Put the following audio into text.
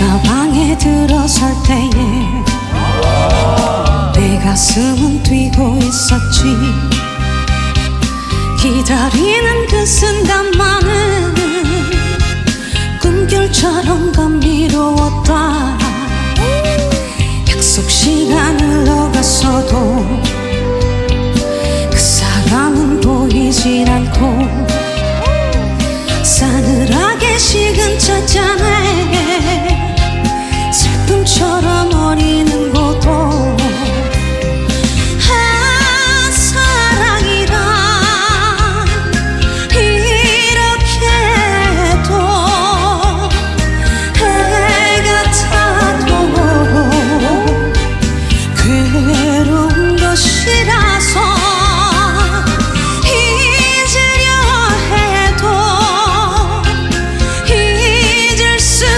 다방에 들어설 때에 내 가슴은 뛰고 있었지. 기다리는 그 순간만은 꿈결처럼 감미로웠다. 약속 시간 흘러갔어도 그 사람은 보이질 않고